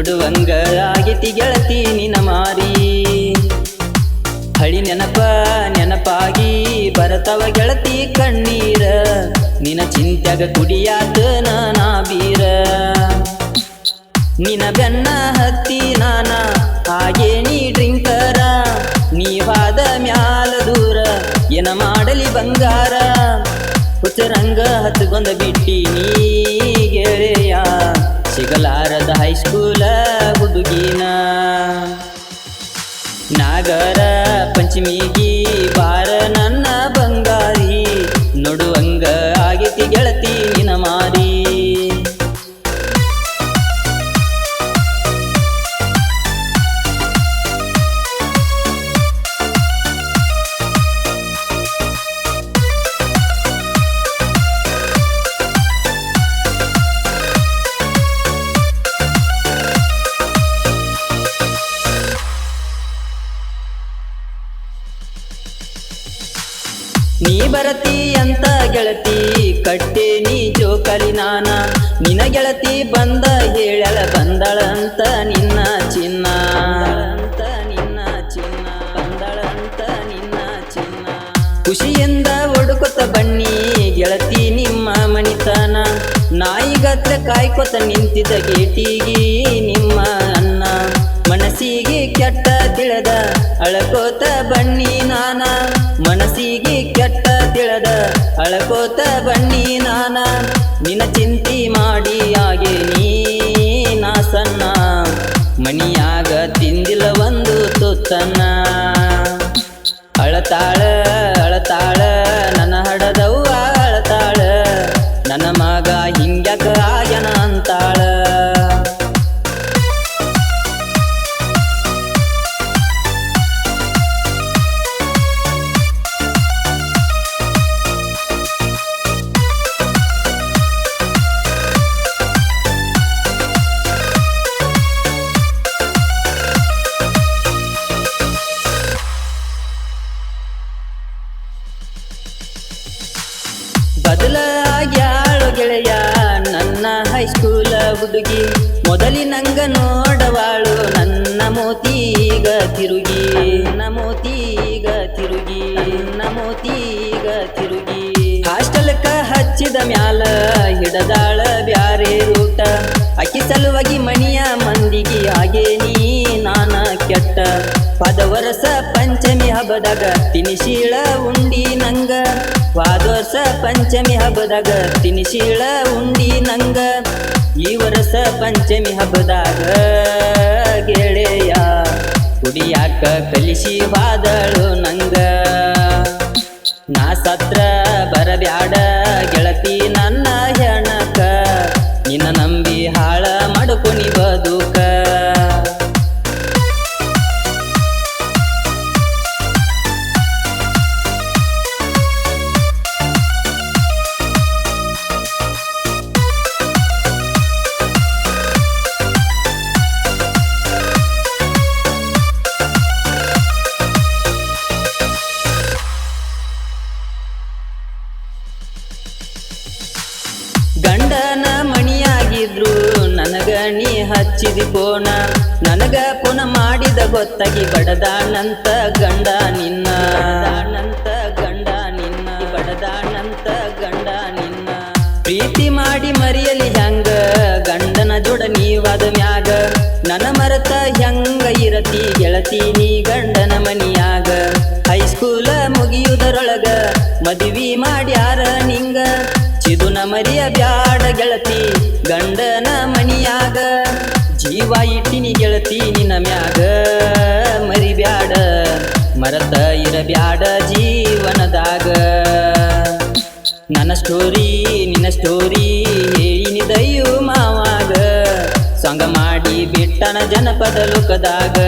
ಆಗೈತಿ ಗೆಳತಿ ನಿನ ಮಾರಿ. ಹಳಿ ನೆನಪ ನೆನಪಾಗಿ ಬರತವ ಗೆಳತಿ ಕಣ್ಣೀರ. ನಿನ ಚಿಂತ್ಯಾಗ ಕುಡಿಯಾತ ನಾ ಬೀರ. ನಿನ ಬೆನ್ನ ಹತ್ತಿ ನಾನ ಹಾಗೆ ನೀ ಡ್ರಿಂಕರ. ನೀವಾದ ಮ್ಯಾಲ ದೂರ ಏನ ಮಾಡಲಿ ಬಂಗಾರ. ಹುಚ್ಚರಂಗ ಹತ್ಕೊಂಡ ಬಿಟ್ಟಿ ನೀ. ನೀ ಬರತಿ ಅಂತ ಗೆಳತಿ ನೀ ಜೋಕಲಿ ನಾನ. ನಿನ ಗೆಳತಿ ಬಂದ ಹೇಳಳ ಬಂದಳ ಅಂತ ನಿನ್ನ ಚಿನ್ನ. ಅಂತ ನಿನ್ನ ಚಿನ್ನ ಬಂದಳ ಅಂತ ನಿನ್ನ ಚಿನ್ನ ಖುಷಿಯಿಂದ ಒಡುಕೊತ ಬನ್ನಿ ಗೆಳತಿ ನಿಮ್ಮ ಮಣಿತನ. ನಾಯಿಗತ್ರ ಕಾಯ್ಕೊತ ನಿಂತಿದ್ದ ಗೇಟಿಗಿ ನಿಮ್ಮ ಅನ್ನ. ಮನಸ್ಸಿಗೆ ಕೆಟ್ಟ ತಿಳದ ಅಳಕೋತ ಬನ್ನಿ ನಾನ. ಅಳಕೋತ ಬನ್ನಿ ನಾನ. ನಿನ್ನ ಚಿಂತಿ ಮಾಡಿ ಆಗಿ ನೀ ನಾ ಸಣ್ಣ. ಮಣಿಯಾಗ ತಿಂದಿಲ್ಲ ಒಂದು ತುತ್ತನ್ನ. ಹುಡುಗಿ ಮೊದಲಿನಂಗ ನೋಡವಾಳು, ನನ್ನ ಮೋತೀಗ ತಿರುಗಿ. ನನ್ನ ಮೋತೀಗ ತಿರುಗಿ, ನನ್ನ ಮೋತೀಗ ತಿರುಗಿ. ಹಾಸ್ಟೆಲ್ಕ ಹಚ್ಚಿದ ಮ್ಯಾಲ ಹಿಡದಾಳ ಬ್ಯಾರೆ ರೂಟ. ಅಕ್ಕಿ ಸಲುವಾಗಿ ಮಣಿಯ ಮಂದಿಗೆ, ಹಾಗೆ ನೀ, ನಾನ ಕೆಟ್ಟ. ಪದವರಸ ಪಂಚಮಿ ಹಬ್ಬದಾಗ ತಿನಿಶೀಳ ಉಂಡಿ ನಂಗ. ಪಾದವರ್ಷ ಪಂಚಮಿ ಹಬ್ಬದಾಗ ತಿನಿಶೀಳ ಉಂಡಿ ನಂಗ. ಈ ವರ್ಷ ಪಂಚಮಿ ಹಬ್ಬದಾಗ ಗೆಳೆಯ ಕುಡಿಯಾಕ ಕಲಿಸಿ ಬಾದಳು ನಂಗ. ನಾ ಸತ್ರ ಬರಬ್ಯಾಡ ನೀ ಹಚ್ಚಿದಿ ಕೋಣ. ನನಗ ಪುನ ಮಾಡಿದ ಗೊತ್ತಾಗಿ ಬಡದಾನಂತ ಗಂಡ ನಿನ್ನ ಬಡದಾನಂತ ಗಂಡ ನಿನ್ನ. ಬಡದಾನಂತ ಗಂಡ ನಿನ್ನ ಪ್ರೀತಿ ಮಾಡಿ ಮರಿಯಲಿ ಹೆಂಗ? ಗಂಡನ ಜೋಡ ನೀವಾದ ಮ್ಯಾಗ. ನನ್ನ ಮರತ ಹೆಂಗ ಇರತಿ? ಗೆಳತಿ ನೀ ಗಂಡನ ಮನಿಯಾಗ. ಹೈಸ್ಕೂಲ ಮುಗಿಯುವುದರೊಳಗ ಮದುವಿ ಮಾಡ್ಯಾರ ನಿಂಗ. ಚಿದುನ ಮರಿಯ ಬ್ಯಾಡ ಗೆಳತಿ, ಗಂಡನ ಜೀವ ಇಟ್ಟಿನಿ ಗೆಳತಿ ನಿನ್ನ ಮ್ಯಾಗ. ಮರಿಬ್ಯಾಡ, ಮರತ ಇರಬ್ಯಾಡ ಜೀವನದಾಗ. ನನ್ನ ಸ್ಟೋರಿ ನಿನ್ನ ಸ್ಟೋರಿ ಹೇಳಿನಿದಯ್ಯು ಮಾವಾಗ. ಸಂಗ ಮಾಡಿ ಬಿಟ್ಟನ ಜನಪದ ಲೋಕದಾಗ.